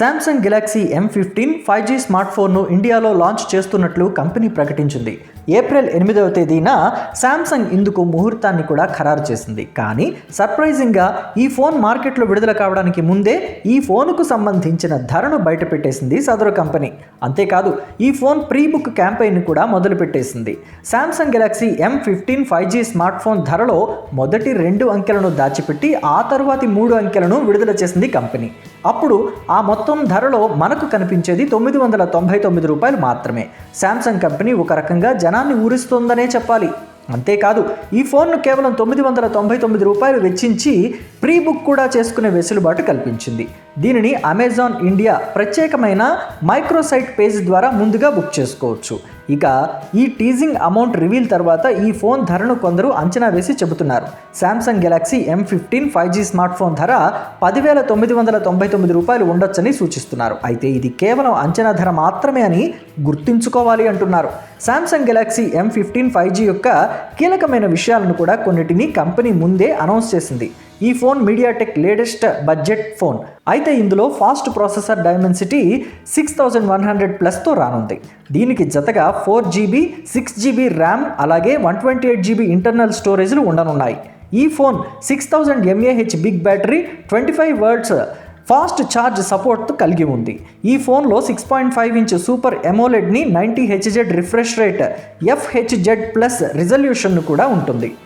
Samsung Galaxy M fifteen five G smart ఫోన్ను ఇండియాలో launch చేస్తున్నట్లు కంపెనీ ప్రకటించింది. ఏప్రిల్ ఎనిమిదవ తేదీన శాంసంగ్ ఇందుకు ముహూర్తాన్ని కూడా ఖరారు చేసింది. కానీ సర్ప్రైజింగ్గా ఈ ఫోన్ మార్కెట్లో విడుదల కావడానికి ముందే ఈ ఫోన్కు సంబంధించిన ధరను బయటపెట్టేసింది సదరు కంపెనీ. అంతేకాదు ఈ ఫోన్ ప్రీ బుక్ క్యాంపెయిన్ కూడా మొదలుపెట్టేసింది. Samsung Galaxy M fifteen five G smart phone ధరలో మొదటి రెండు అంకెలను దాచిపెట్టి ఆ తరువాతి మూడు అంకెలను విడుదల చేసింది కంపెనీ. అప్పుడు ఆ మొత్తం మొత్తం ధరలో మనకు కనిపించేది తొమ్మిది వందల తొంభై తొమ్మిది రూపాయలు మాత్రమే. శాంసంగ్ కంపెనీ ఒక రకంగా జనాన్ని ఊరిస్తోందనే చెప్పాలి. అంతేకాదు ఈ ఫోన్ను కేవలం తొమ్మిది వందల తొంభై తొమ్మిది రూపాయలు వెచ్చించి ప్రీ బుక్ కూడా చేసుకునే వెసులుబాటు కల్పించింది. దీనిని అమెజాన్ ఇండియా ప్రత్యేకమైన మైక్రోసైట్ పేజ్ ద్వారా ముందుగా బుక్ చేసుకోవచ్చు. ఇక ఈ టీజింగ్ అమౌంట్ రివీల్ తర్వాత ఈ ఫోన్ ధరను కొందరు అంచనా వేసి చెబుతున్నారు. Samsung Galaxy M fifteen five G smart phone ధర పదివేల తొమ్మిది వందల తొంభై తొమ్మిది రూపాయలు ఉండొచ్చని సూచిస్తున్నారు. అయితే ఇది కేవలం అంచనా ధర మాత్రమే అని గుర్తుంచుకోవాలి అంటున్నారు. Samsung Galaxy M fifteen five G యొక్క కీలకమైన విషయాలను కూడా కొన్నిటిని కంపెనీ ముందే అనౌన్స్ చేసింది. ఈ phone MediaTek latest budget phone అయితే ఇందులో fast processor Dimensity six thousand one hundred ప్లస్తో రానుంది. దీనికి జతగా four GB six GB RAM అలాగే one twenty eight GB internal స్టోరేజ్లు ఉండనున్నాయి. ఈ phone six thousand mAh big battery twenty five watts fast charge support కలిగి ఉంది. ఈ ఫోన్లో six point five inch super ఎమోలెడ్ని ninety Hz refresh rate FHD plus resolution కూడా ఉంటుంది.